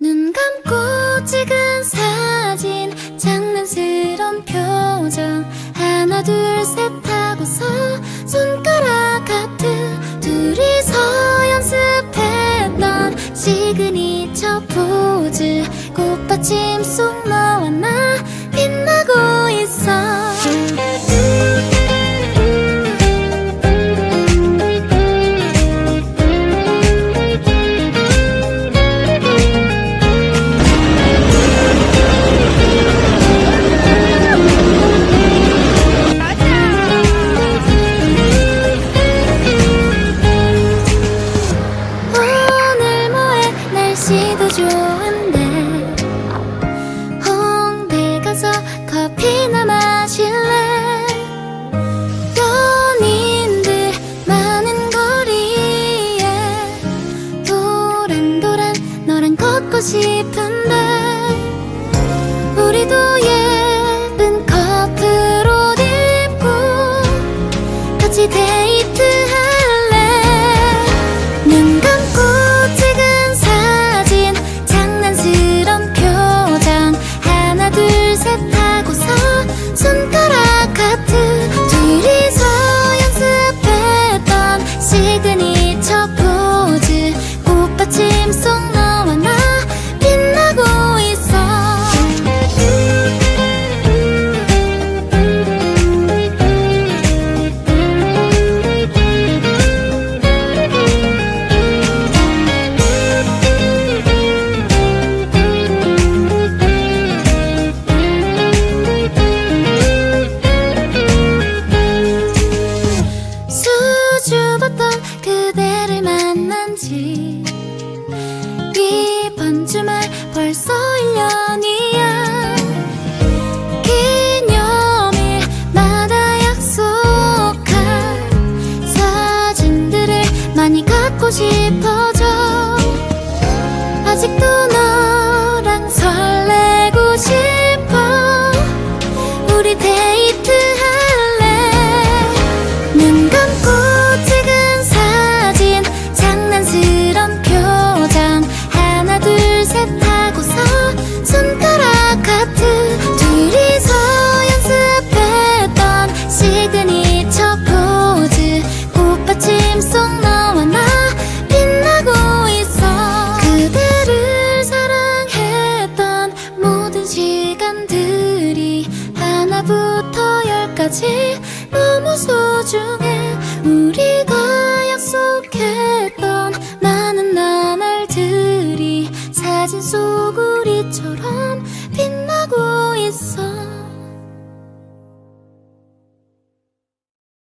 눈 감고 찍은 사진 장난스런 표정. 하나 둘 셋 하고서 손가락 하트. 둘이서 연습했던 시그니처 포즈. 꽃받침 속 너와 나 빛나고 있어 날씨도 좋은데 홍대 가서 커피나 마실래? 연인들 많은 거리에 도란도란 너랑 걷고 싶은데 우리도 예쁜 커플 옷 입고 같이 데이 그대를 만난 지. 이번 주말 벌써 1년이야. 기념일마다 약속한 사진들을 많이 갖고 싶어져. 아직도 너 하나부터 열까지 너무 소중해. 우리가 약속했던 많은 나날들이 사진 속 우리처럼 빛나고 있어